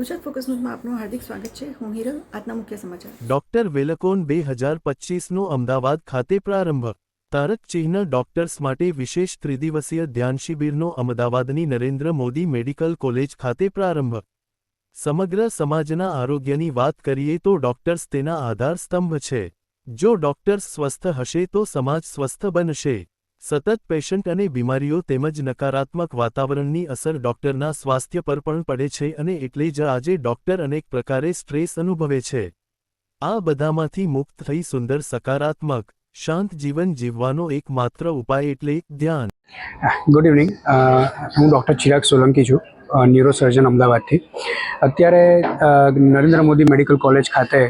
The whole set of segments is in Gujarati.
ગુજરાત ફોકસ ન્યૂઝમાં આપનું હાર્દિક સ્વાગત છે. હું હિરલ, આજના મુખ્ય સમાચાર. ડોક્ટર વેલકોન બે હજાર પચીસનો અમદાવાદ ખાતે પ્રારંભ. તારક ચિહ્ન ડોક્ટર્સ માટે વિશેષ ત્રિદિવસીય ધ્યાન શિબિરનો અમદાવાદની નરેન્દ્ર મોદી મેડિકલ કોલેજ ખાતે પ્રારંભ. સમગ્ર સમાજના આરોગ્યની વાત કરીએ તો ડોક્ટર્સ તેના આધાર સ્તંભ છે. જો ડોક્ટર્સ સ્વસ્થ હશે તો સમાજ સ્વસ્થ બનશે. સતત પેશન્ટ અને બીમારીઓ તેમજ નકારાત્મક વાતાવરણની અસર ડોક્ટરના સ્વાસ્થ્ય પર પણ પડે છે અને એટલે જ આજે ડોક્ટર અનેક પ્રકારે સ્ટ્રેસ અનુભવે છે. આ બધામાંથી મુક્ત થઈ સુંદર, સકારાત્મક, શાંત જીવન જીવવાનો એકમાત્ર ઉપાય એટલે ધ્યાન. Good evening. હું ડૉક્ટર ચિરાગ સોલંકી છું ન્યુરોસર્જન અમદાવાદથી. અત્યારે નરેન્દ્ર મોદી મેડિકલ કોલેજ ખાતે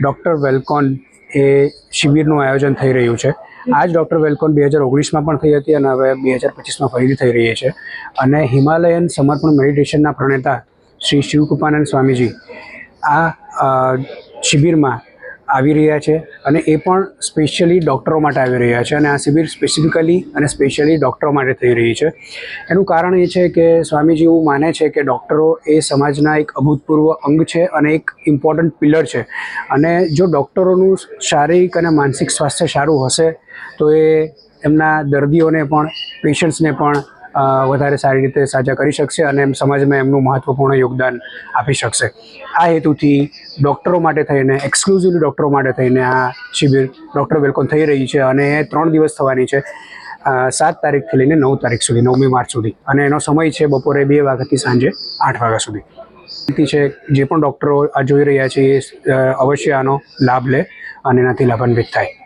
ડૉક્ટર વેલકોન એ શિબિરનું આયોજન થઈ રહ્યું છે. આ જ ડૉક્ટર વેલકોન બે હજાર ઓગણીસમાં પણ થઈ હતી અને હવે બે હજાર પચીસમાં ફરીથી થઈ રહી છે. અને હિમાલયન સમર્પણ મેડિટેશનના પ્રણેતા શ્રી શિવકૃપાનંદ સ્વામીજી આ શિબિરમાં આવી રહ્યા છે અને એ પણ સ્પેશિયલી ડૉક્ટરો માટે આવી રહ્યા છે અને આ શિબિર સ્પેસિફિકલી અને સ્પેશિયલી ડૉક્ટરો માટે થઈ રહી છે. એનું કારણ એ છે કે સ્વામીજી એવું માને છે કે ડૉક્ટરો એ સમાજના એક અભૂતપૂર્વ અંગ છે અને એક ઇમ્પોર્ટન્ટ પિલર છે. અને જો ડૉક્ટરોનું શારીરિક અને માનસિક સ્વાસ્થ્ય સારું હશે તો એ એમના દર્દીઓને પણ પેશન્ટ્સને પણ વધારે સારી રીતે સાજા કરી શકશે અને એમ સમાજમાં એમનું મહત્ત્વપૂર્ણ યોગદાન આપી શકશે. આ હેતુથી ડૉક્ટરો માટે થઈને એક્સક્લુઝિવલી ડૉક્ટરો માટે થઈને આ શિબિર ડૉક્ટર વેલકોમ થઈ રહી છે અને એ ત્રણ દિવસ થવાની છે. સાત તારીખથી લઈને નવ તારીખ સુધી, નવમી માર્ચ સુધી. અને એનો સમય છે બપોરે બે વાગ્યાથી સાંજે આઠ વાગ્યા સુધી. છે જે પણ ડૉક્ટરો આ જોઈ રહ્યા છે એ અવશ્ય આનો લાભ લે અને એનાથી લાભાન્વિત થાય.